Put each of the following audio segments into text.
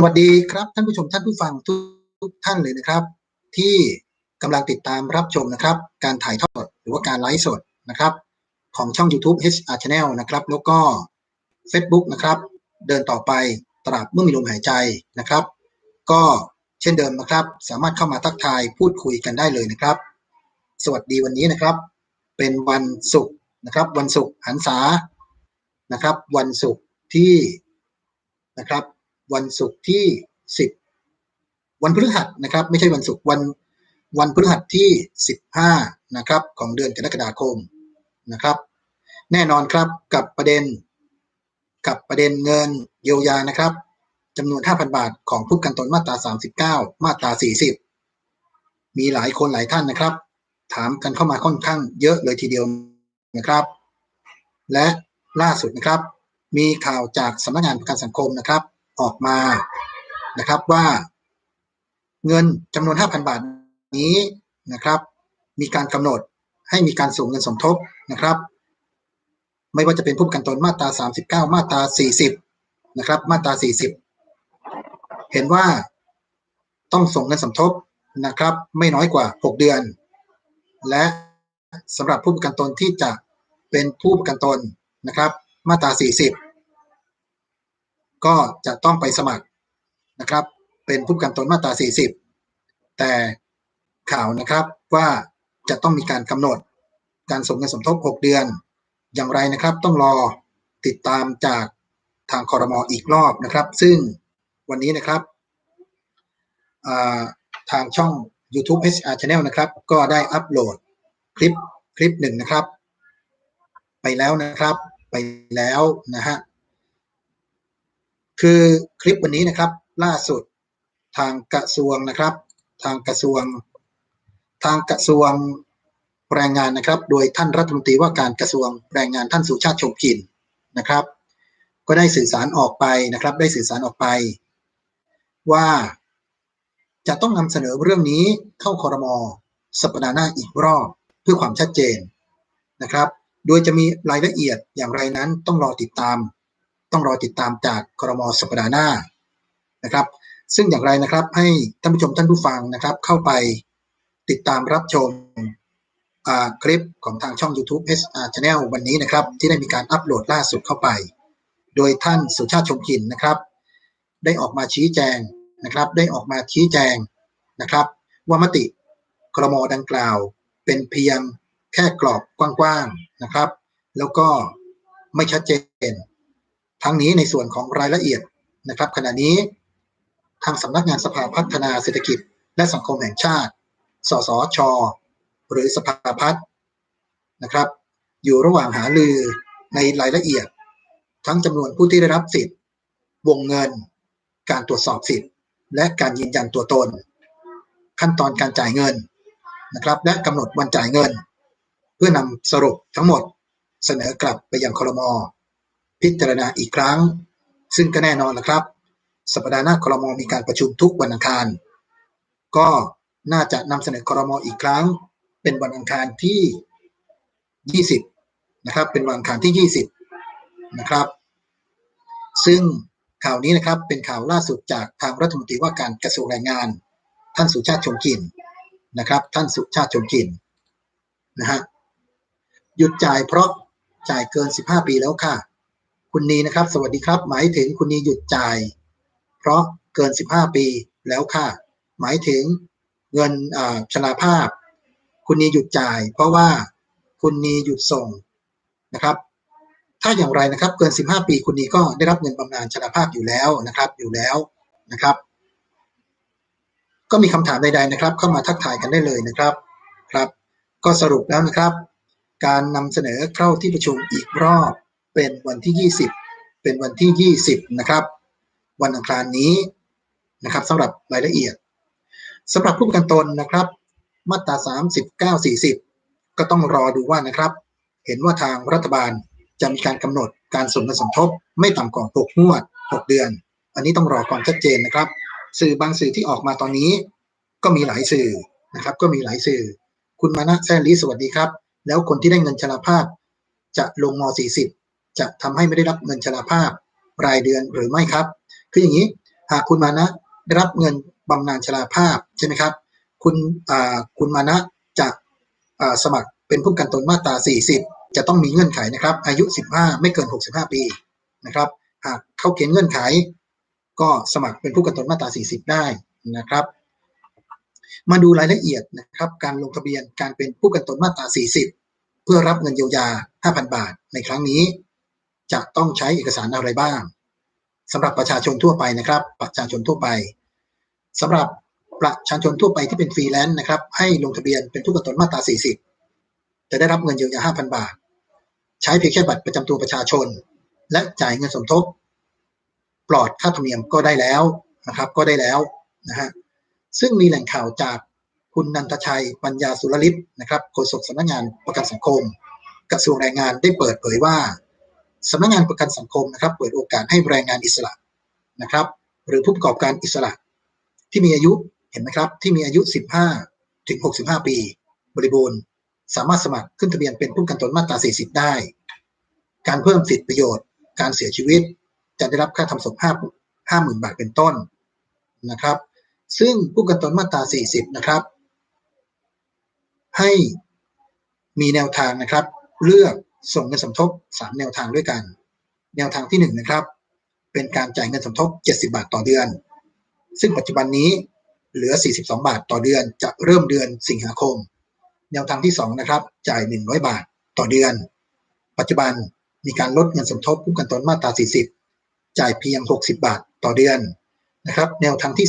สวัสดีครับท่านผู้ชมท่านผู้ฟังทุกทุกท่านเลยนะครับ ที่กำลังติดตามรับชมนะครับ การถ่ายทอดสดหรือว่าการไลฟ์สดนะครับ ของช่อง YouTube HR Channel นะครับ แล้วก็ Facebook นะครับ เดินต่อไปตราบเมื่อมีลมหายใจนะครับ ก็เช่นเดิมนะครับ สามารถเข้ามาทักทายพูดคุยกันได้เลยนะครับ สวัสดีวันนี้นะครับ เป็นวันศุกร์นะครับ วันศุกร์หันษานะครับ วันศุกร์ที่นะครับ วันศุกร์ที่ 10 วันพฤหัสนะครับ ไม่ใช่วันศุกร์วันวันพฤหัสที่ 15 นะครับ ของเดือนกรกฎาคมนะครับ แน่นอนครับกับประเด็น กับประเด็นเงินเยียวยานะครับจำนวน 5,000 บาทของผู้กันตนมาตรา 39 มาตรา 40 มีหลายคนหลายท่านนะครับ ถามกันเข้ามาค่อนข้างเยอะเลยทีเดียวนะครับ และล่าสุดนะครับ มีข่าวจากสำนักงานประกันสังคมนะครับ ออกมานะครับว่าเงินจำนวน 5,000 บาทนี้นะครับ มีการกำหนดให้มีการส่งเงินสมทบนะครับ ไม่ว่าจะเป็นผู้ประกันตนมาตรา 39 มาตรา 40 นะครับ มาตรา 40 เห็นว่าต้องส่งเงินสมทบนะครับ ไม่น้อยกว่า 6 เดือน และสำหรับผู้ประกันตนที่จะเป็นผู้ประกันตนนะครับ มาตรา 40 ก็จะต้องไปสมัครนะครับ เป็นผู้กันตนมาตรา 40 แต่ข่าวนะครับว่าจะต้องมีการกำหนดการส่งเงินสมทบ 6 เดือน อย่างไรนะครับต้องรอติดตามจากทางคอรมออีกรอบนะครับ ซึ่งวันนี้นะครับาทางช่อง YouTube HR Channel นะครับ ก็ได้อัปโหลดคลิปคลิปหนึ่งนะครับ ไปแล้วนะครับ ไปแล้วนะฮะ คือคลิปวันนี้นะครับล่าสุดทางกระทรวงนะครับ ทางกระทรวง ทางกระทรวงแรงงานนะครับ โดยท่านรัฐมนตรีว่าการกระทรวงแรงงานท่านสุชาติชมกินนะครับ ก็ได้สื่อสารออกไปนะครับ ได้สื่อสารออกไป ว่าจะต้องนำเสนอเรื่องนี้เข้าคอรมอสัปดาห์หน้าอีกรอบเพื่อความชัดเจนนะครับ โดยจะมีรายละเอียดอย่างไรนั้นต้องรอติดตาม ต้องรอติดตามจากครมสัปดาห์หน้านะครับ ซึ่งอย่างไรนะครับให้ท่านผู้ชมท่านผู้ฟังนะครับ เข้าไปติดตามรับชมคลิปของทางช่อง YouTube SR Channel วันนี้นะครับ ที่ได้มีการอัปโหลดล่าสุดเข้าไป โดยท่านสุชาติชมกินนะครับ ได้ออกมาชี้แจงนะครับ ได้ออกมาชี้แจงนะครับ ว่ามติครมดังกล่าว เป็นเพียงแค่กรอบกว้างๆนะครับ แล้วก็ไม่ชัดเจน ทั้งนี้ในส่วนของรายละเอียดนะครับ ขณะนี้ทางสำนักงานสภาพัฒนาเศรษฐกิจ และสังคมแห่งชาติ สสช หรือสภาพัฒน์นะครับ อยู่ระหว่างหาลือในรายละเอียด ทั้งจำนวนผู้ที่ได้รับสิทธิ์ วงเงิน การตรวจสอบสิทธิ์ และการยืนยันตัวตน ขั้นตอนการจ่ายเงินนะครับ และกำหนดวันจ่ายเงิน เพื่อนำสรุปทั้งหมดเสนอกลับไปยังครมอ พิจารณาอีกครั้ง ซึ่งก็แน่นอนนะครับ สัปดาห์หน้าครมมีการประชุมทุกวันอังคาร ก็น่าจะนำเสนอครมอีกครั้ง เป็นวันอังคารที่ 20 นะครับ เป็นวันอังคารที่ 20 นะครับ ซึ่งข่าวนี้นะครับเป็นข่าวล่าสุดจากทางรัฐมนตรีว่าการกระทรวงแรงงาน ท่านสุชาติชมกินนะครับ ท่านสุชาติชมกินนะฮะหยุดจ่ายเพราะจ่ายเกิน 15 ปีแล้วค่ะ คุณนีนะครับ สวัสดีครับ หมายถึงคุณนีหยุดจ่าย เพราะเกิน 15 ปีแล้วค่ะ หมายถึงเงินอ่าชราภาพ คุณนีหยุดจ่าย เพราะว่าคุณนีหยุดส่งนะครับ ถ้าอย่างไรนะครับ เกิน 15 ปีคุณนีก็ได้รับเงินบำนาญชราภาพอยู่แล้วนะครับ อยู่แล้วนะครับ ก็มีคำถามใด ๆนะครับ เข้ามาทักทายกันได้เลยนะครับครับ ก็สรุปแล้วนะครับ การนำเสนอเข้าที่ประชุมอีกรอบ เป็นวันที่ 20 เป็นวันที่ 20 นะครับ วันอังคารนี้นะครับสำหรับรายละเอียดสำหรับผู้ประกันตนนะครับ มาตรา 39 40 ก็ต้องรอดูว่านะครับ เห็นว่าทางรัฐบาลจะมีการกำหนดการส่งเงินสมทบ ไม่ต่ำกว่า6งวด 6 เดือน อันนี้ต้องรอความชัดเจนนะครับ สื่อบางสื่อที่ออกมาตอนนี้ ก็มีหลายสื่อนะครับ ก็มีหลายสื่อ คุณมานะแซนลีสวัสดีครับ แล้วคนที่ได้เงินชราภาพจะลงม 40 จะทำให้ไม่ได้รับเงินชราภาพรายเดือนหรือไม่ครับ คืออย่างนี้หากคุณมานะได้รับเงินบำนาญชราภาพใช่ไหมครับ คุณคุณมานะจะสมัครเป็นผู้กันตนมาตรา 40 จะต้องมีเงื่อนไขนะครับ อายุ 15 ไม่เกิน 65 ปีนะครับหากเข้าเกณฑ์เงื่อนไข ก็สมัครเป็นผู้กันตนมาตรา 40 ได้นะครับ มาดูรายละเอียดนะครับ การลงทะเบียนการเป็นผู้กันตนมาตรา 40 เพื่อรับเงินเยียวยา 5,000 บาทในครั้งนี้ จะต้องใช้เอกสารอะไรบ้างสำหรับประชาชนทั่วไปนะครับ ประชาชนทั่วไปสำหรับประชาชนทั่วไปที่เป็นฟรีแลนซ์นะครับให้ลงทะเบียนเป็นผู้ประกันตนมาตรา 40 จะได้รับเงินเยียวยา5,000 บาท ใช้เพียงแค่บัตรประจำตัวประชาชน และจ่ายเงินสมทบ ปลอดค่าธรรมเนียมก็ได้แล้วนะครับ ก็ได้แล้วนะฮะซึ่งมีแหล่งข่าวจากคุณนันทชัยปัญญาสุรลิศนะครับโฆษกสำนักงานประกันสังคม กระทรวงแรงงานได้เปิดเผยว่า สำนักงานประกันสังคมนะครับ เปิดโอกาสให้แรงงานอิสระนะครับ หรือผู้ประกอบการอิสระ ที่มีอายุเห็นไหมครับ ที่มีอายุ 15 ถึง 65 ปี บริบูรณ์ สามารถสมัครขึ้นทะเบียนเป็นผู้ประกันตนมาตรา 40 ได้ การเพิ่มสิทธิประโยชน์ การเสียชีวิต จะได้รับค่าทำศพ5 50,000 บาทเป็นต้นนะครับ ซึ่งผู้ประกันตนมาตรา 40 นะครับ ให้มีแนวทางนะครับ เลือก ส่งเงินสมทบ 3 แนวทางด้วยกัน แนวทางที่1นะครับ เป็นการจ่ายเงินสมทบ 70 บาทต่อเดือน ซึ่งปัจจุบันนี้เหลือ 42 บาทต่อเดือน จะเริ่มเดือนสิงหาคม แนวทางที่2นะครับ จ่าย 100 บาทต่อเดือน ปัจจุบันมีการลดเงินสมทบผู้กันตนมาตรา 40 จ่ายเพียง 60 บาทต่อเดือนนะครับ แนวทางที่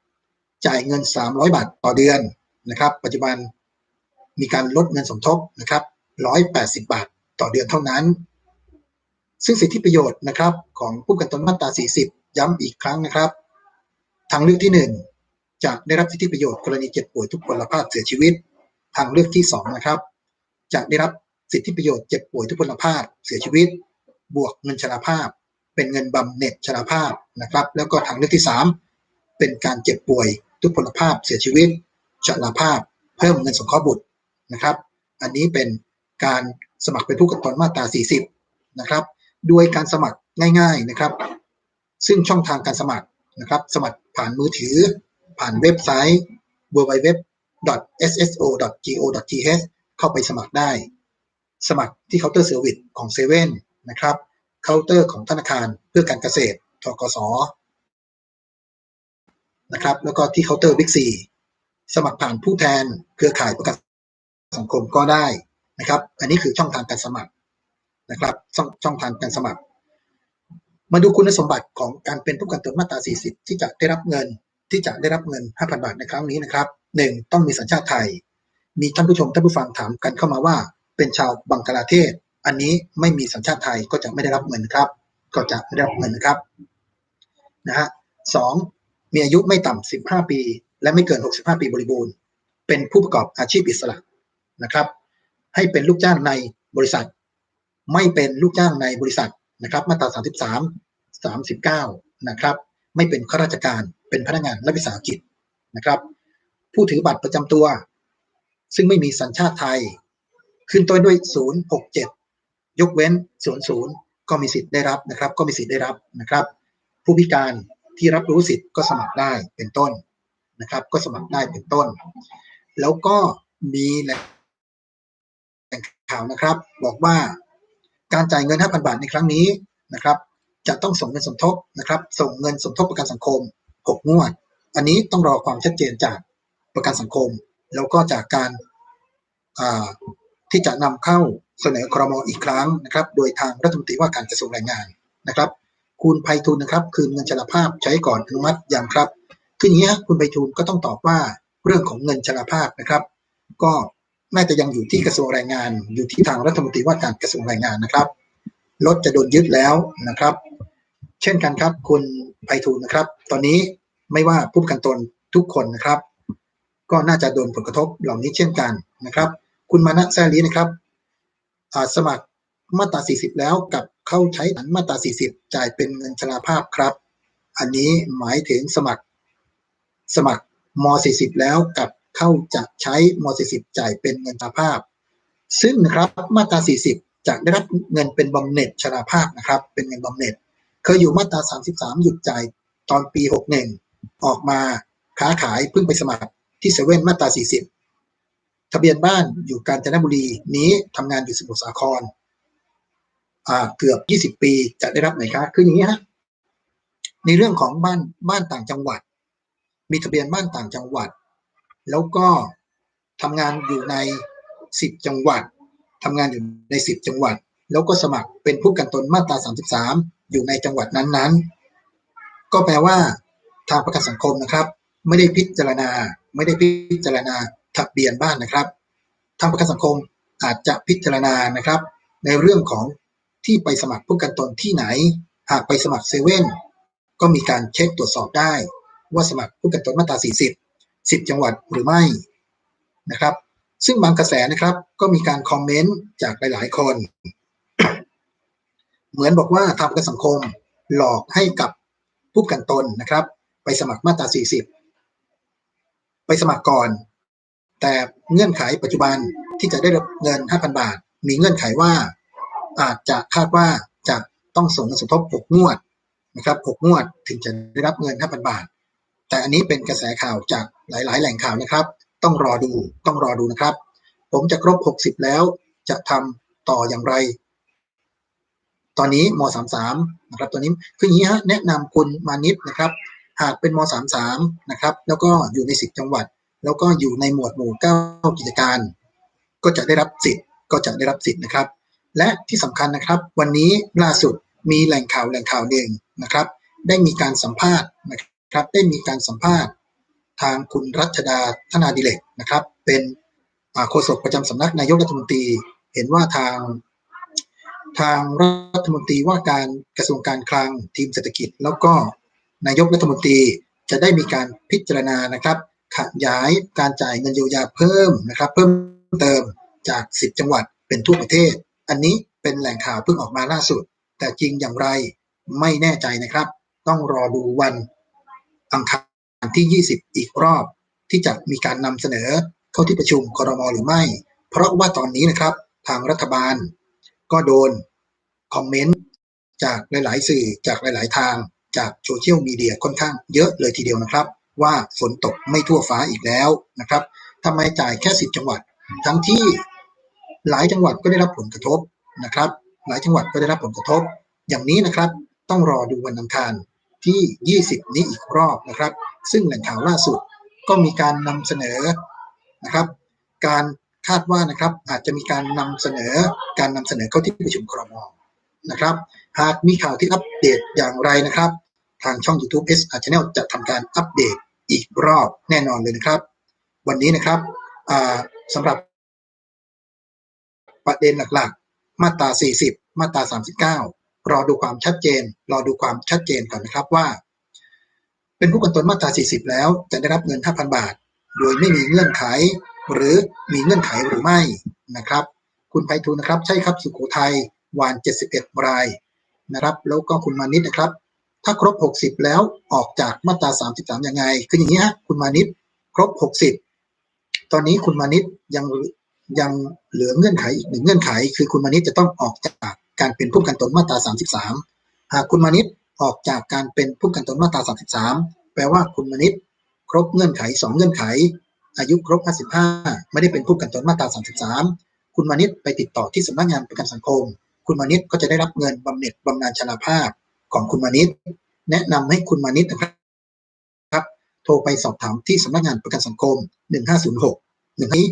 3 จ่ายเงิน 300 บาทต่อเดือนนะครับ ปัจจุบันมีการลดเงินสมทบนะครับ 180 บาท ต่อเดือนเท่านั้น ซึ่งสิทธิประโยชน์นะครับ ของผู้กันตนมาตรา 40 ย้ำอีกครั้งนะครับ ทางเลือกที่ 1จะได้รับสิทธิประโยชน์กรณีเจ็บป่วยทุกพลภาพเสียชีวิต ทางเลือกที่ 2 นะครับจะได้รับสิทธิประโยชน์เจ็บป่วยทุกพลภาพเสียชีวิต บวกเงินชราภาพ เป็นเงินบำเหน็จชราภาพนะครับ แล้วก็ทางเลือกที่ 3 เป็นการเจ็บป่วยทุกพลภาพเสียชีวิตชราภาพ เพิ่มเงินสงเคราะห์บุตรนะครับ อันนี้เป็น การสมัครเป็นผู้ประกันมาตรา 40 นะครับ ด้วยการสมัครง่าย ๆนะครับ ซึ่งช่องทางการสมัครนะครับ สมัครผ่านมือถือ ผ่านเว็บไซต์ www.sso.go.th เข้าไปสมัครได้ สมัครที่เคาน์เตอร์เซอร์วิสของเซเว่นนะครับ เคาน์เตอร์ของธนาคารเพื่อการเกษตร ทกส นะครับ แล้วก็ที่เคาน์เตอร์บิ๊กซี สมัครผ่านผู้แทนเครือข่ายประกันสังคมก็ได้ นะครับ อันนี้คือช่องทางการสมัครนะครับช่องช่องทางการสมัคร มาดูคุณสมบัติของการเป็นผู้กันตนมาตรา 40 ที่จะได้รับเงินที่จะได้รับเงิน 5,000 บาทในครั้งนี้นะครับ 1. ต้องมีสัญชาติไทย มีท่านผู้ชมท่านผู้ฟังถามกันเข้ามาว่า เป็นชาวบังกลาเทศ อันนี้ไม่มีสัญชาติไทยก็จะไม่ได้รับเงินนครับ ก็จะไม่ได้รับเงินนะครับนะฮะสองมีอายุไม่ต่ำ15 ปี และไม่เกิน 65 ปีบริบูรณ์ เป็นผู้ประกอบอาชีพอิสระนะครับ ให้เป็นลูกจ้างในบริษัท ไม่เป็นลูกจ้างในบริษัทนะครับ มาตรา 33 39 นะครับ ไม่เป็นข้าราชการเป็นพนักงานรัฐวิสาหกิจนะครับ ผู้ถือบัตรประจำตัว ซึ่งไม่มีสัญชาติไทย ขึ้นต้นด้วย 067 ยกเว้น 00 ก็มีสิทธิ์ได้รับนะครับ ก็มีสิทธิ์ได้รับนะครับ ผู้พิการที่รับรู้สิทธิ์ก็สมัครได้เป็นต้นนะครับ ก็สมัครได้เป็นต้น แล้วก็มีแหล่ งข่าวนะครับ บอกว่าการจ่ายเงิน 5,000 บาทในครั้งนี้นะครับ จะต้องส่งเงินสมทบนะครับ ส่งเงินสมทบประกันสังคม 6 งวด อันนี้ต้องรอความชัดเจนจากประกันสังคม แล้วก็จากการที่จะนำเข้าเสนอครมอีกครั้งนะครับ โดยทางรัฐมนตรีว่าการกระทรวงแรงงานนะครับ คุณไพฑูรย์นะครับ คืนเงินชราภาพใช้ก่อนอนุมัติอย่างครับคืออย่างนี้คุณไพฑูรย์ก็ต้องตอบว่าเรื่องของเงินชราภาพนะครับ ก็ น่าจะยังอยู่ที่กระทรวงแรงงาน อยู่ที่ทางรัฐมนตรีว่าการกระทรวงแรงงานนะครับรถจะโดนยึดแล้วนะครับ เช่นกันครับ คุณไพฑูรย์นะครับ ตอนนี้ไม่ว่าผู้ประกันตนทุกคนนะครับ ก็น่าจะโดนผลกระทบเหล่านี้เช่นกันนะครับ คุณมานะแซลีนะครับสมัครมาตรา 40 แล้วกับเข้าใช้อันมาตรา 40 จ่ายเป็นเงินชราภาพครับ อันนี้หมายถึงสมัคร สมัครม 40 แล้วกับ เข้าจะใช้ม 40 จ่ายเป็นเงินชราภาพ ซึ่งนะครับมาตรา 40 จะได้รับเงินเป็นบำเหน็จชราภาพนะครับ เป็นเงินบำเหน็จเคยอยู่มาตรา 33 หยุดจ่ายตอนปี 61 ออกมาค้าขายเพิ่งไปสมัครที่เซเว่นมาตรา 40 ทะเบียนบ้านอยู่กาญจนบุรีนี้ทำงานอยู่สมุทรสาครอ่าเกือบ 20 ปีจะได้รับไหนคะคืออย่างนี้ฮะในเรื่องของบ้านบ้านต่างจังหวัด มีทะเบียนบ้านต่างจังหวัด แล้วก็ทำงานอยู่ใน10จังหวัดทำงานอยู่ใน10จังหวัด แล้วก็สมัครเป็นผู้กันตนมาตรา 33 อยู่ในจังหวัดนั้นๆ ก็แปลว่า ทางประกันสังคมนะครับ ไม่ได้พิจารณา ไม่ได้พิจารณาทะเบียนบ้านนะครับ ทางประกันสังคมอาจจะพิจารณานะครับ ในเรื่องของที่ไปสมัครผู้กันตนที่ไหน หากไปสมัครเซเว่นก็มีการเช็คตรวจสอบได้ ว่าสมัครผู้กันตนมาตรา 40 10 จังหวัดหรือไม่นะครับ ซึ่งบางกระแสนะครับ ก็มีการคอมเมนต์จากหลาย ๆ คน เหมือนบอกว่าทางประกันสังคมหลอกให้กับผู้กันตนนะครับ ไปสมัครมาตรา 40 ไปสมัครก่อน แต่เงื่อนไขปัจจุบันที่จะได้รับเงิน 5,000 บาท มีเงื่อนไขว่า อาจจะคาดว่าจะต้องส่งเงินสมทบ 6 งวดนะครับ 6 งวดถึงจะได้รับเงิน 5,000 บาท แต่อันนี้เป็นกระแสข่าวจากหลาย ๆ แหล่งข่าวนะครับ ต้องรอดูต้องรอดูนะครับ ผมจะครบ 60 แล้วจะทำต่ออย่างไร ตอนนี้ม 33 นะครับตัวนี้คืออย่างนี้ฮะแนะนำคุณมานิดนะครับ หากเป็นม 33 นะครับ แล้วก็อยู่ใน 10 จังหวัด แล้วก็อยู่ในหมวดหมู่ 9 กิจการ ก็จะได้รับสิทธิ์ก็จะได้รับสิทธิ์นะครับ และที่สำคัญนะครับ วันนี้ล่าสุดมีแหล่งข่าวแหล่งข่าวหนึ่งนะครับ ได้มีการสัมภาษณ์นะครับ ครับได้มีการสัมภาษณ์ทางคุณรัชดาธนาดิเลกนะครับ เป็นโฆษกประจำสำนักนายกรัฐมนตรี เห็นว่าทางทางรัฐมนตรีว่าการกระทรวงการคลังทีมเศรษฐกิจ แล้วก็นายกรัฐมนตรีจะได้มีการพิจารณานะครับ ขยายการจ่ายเงินเยียวยาเพิ่มนะครับ เพิ่มเติมจาก 10 จังหวัดเป็นทั่วประเทศ อันนี้เป็นแหล่งข่าวเพิ่งออกมาล่าสุด แต่จริงอย่างไรไม่แน่ใจนะครับ ต้องรอดูวัน อังคารที่ 20 อีกรอบ ที่จะมีการนำเสนอเข้าที่ประชุมครมหรือไม่ เพราะว่าตอนนี้นะครับทางรัฐบาล ก็โดนคอมเมนต์จากหลาย ๆ สื่อจากหลาย ๆ ทางจากโซเชียลมีเดียค่อนข้างเยอะเลยทีเดียวนะครับ ว่าฝนตกไม่ทั่วฟ้าอีกแล้วนะครับทำไมจ่ายแค่สิบจังหวัด ทั้งที่หลายจังหวัดก็ได้รับผลกระทบนะครับ หลายจังหวัดก็ได้รับผลกระทบ อย่างนี้นะครับ ต้องรอดูวันอังคาร ที่ 20 นี้อีกรอบนะครับ ซึ่งแหล่งข่าวล่าสุดก็มีการนำเสนอนะครับ การคาดว่านะครับอาจจะมีการนำเสนอการนำเสนอเข้าที่ประชุมครมนะครับ หากมีข่าวที่อัปเดตอย่างไรนะครับ ทางช่อง YouTube S R Channel จะทำการอัปเดตอีกรอบแน่นอนเลยนะครับ วันนี้นะครับสำหรับประเด็นหลักๆ มาตรา 40 มาตรา 39 รอดูความชัดเจน รอดูความชัดเจนก่อนนะครับว่า เป็นผู้กันตนมาตรา 40 แล้ว จะได้รับเงิน 5,000 บาท โดยไม่มีเงื่อนไข หรือมีเงื่อนไขหรือไม่นะครับ คุณไพฑูรย์นะครับ ใช่ครับสุโขทัยวาน 71 รายนะครับ แล้วก็คุณมานิดนะครับ ถ้าครบ 60 แล้วออกจากมาตรา 33 ยังไง คืออย่างนี้ฮะคุณมานิดครบ 60 ตอนนี้คุณมานิดยังยังเหลือเงื่อนไขอีกหนึ่งเงื่อนไข คือคุณมานิดจะต้องออกจาก การเป็นผู้กันตนมาตรา 33 หากคุณมานิดออกจากการเป็นผู้กันตนมาตรา 33 แปลว่าคุณมานิดครบเงื่อนไข 2 เงื่อนไข อายุครบ 55 ไม่ได้เป็นผู้กันตนมาตรา 33 คุณมานิดไปติดต่อที่สำนักงานประกันสังคม คุณมานิดก็จะได้รับเงินบำเหน็จบำนาญชราภาพของคุณมานิดแนะนำให้คุณมานิดนะครับ โทรไปสอบถามที่สำนักงานประกันสังคม 1506หนึ่งนี้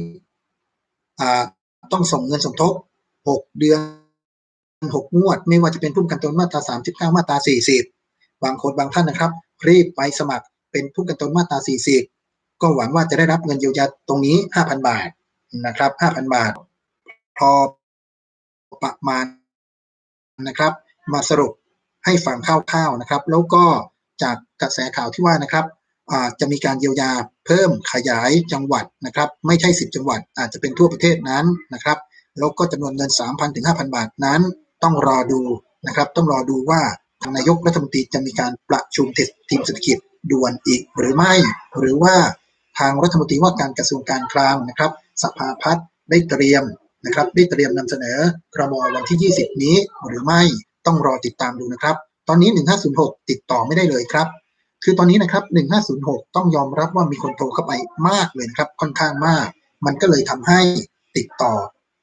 ต้องส่งเงินสมทบ 6 เดือน 6งวด ไม่ว่าจะเป็นผู้ประกันตนมาตรา39มสิบเก้าตรา40บางคนบางท่านนะครับ รีบไปสมัครเป็นผู้ประกันตนมาตรา40ก็หวังว่าจะได้รับเงินเยียวยาตรงนี้5,000บาทนะครับ5,000บาท พอประมาณนะครับ มาสรุปให้ฟังคร่าวๆนะครับ แล้วก็จากกระแสข่าวที่ว่านะครับจะมีการเยียวยาเพิ่มขยายจังหวัดนะครับ ไม่ใช่ 10 จังหวัดอาจจะเป็นทั่วประเทศนั้นนะครับแล้วก็จำนวนเงิน 3,000ถึง5,000 บาทนั้น ต้องรอดูนะครับต้องรอดูว่าทางนายกรัฐมนตรีจะมีการประชุมทีมเศรษฐกิจด่วนอีกหรือไม่ หรือว่าทางรัฐมนตรีว่าการกระทรวงการคลังนะครับ สภาพัฒน์ได้เตรียมนะครับได้เตรียมนำเสนอกรมวันที่ 20 นี้หรือไม่ต้องรอติดตามดูนะครับ ตอนนี้ 1506 ติดต่อไม่ได้เลยครับ คือตอนนี้นะครับ 1506 ต้องยอมรับว่ามีคนโทรเข้าไปมากเลยนะครับ ค่อนข้างมาก มันก็เลยทำให้ติดต่อ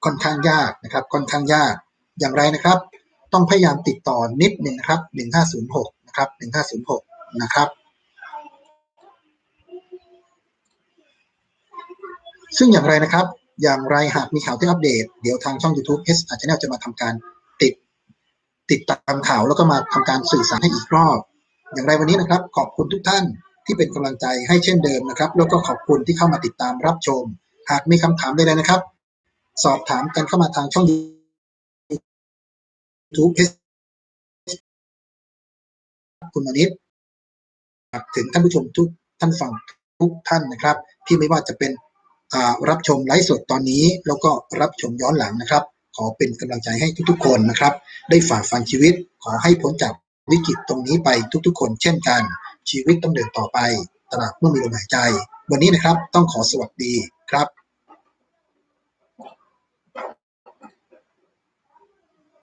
ค่อนข้างยากนะครับ ค่อนข้างยาก อย่างไรนะครับ ต้องพยายามติดต่อนิดหนึ่งนะครับ 1506 นะครับ 1506 นะครับ ซึ่งอย่างไรนะครับ อย่างไรหากมีข่าวที่อัปเดต เดี๋ยวทางช่อง YouTube S อาจจะจะมาทำการติดติดตามข่าวแล้วก็มาทำการสื่อสารให้อีกรอบ อย่างไรวันนี้นะครับ ขอบคุณทุกท่านที่เป็นกำลังใจให้เช่นเดิมนะครับ แล้วก็ขอบคุณที่เข้ามาติดตามรับชม หากมีคำถามใดๆนะครับ สอบถามกันเข้ามาทางช่อง YouTube คุณมณิษฐ์ถึงท่านผู้ชมทุกท่านฟังทุกท่านนะครับ ที่ไม่ว่าจะเป็นรับชมไลฟ์สดตอนนี้ แล้วก็รับชมย้อนหลังนะครับ ขอเป็นกำลังใจให้ทุกๆ คนนะครับ ได้ฝ่าฟันชีวิตขอให้พ้นจากวิกฤตตรงนี้ไปทุกๆ คน เช่นกัน ชีวิตต้องเดินต่อไปตราบเมื่อมีลมหายใจ วันนี้นะครับต้องขอสวัสดีครับ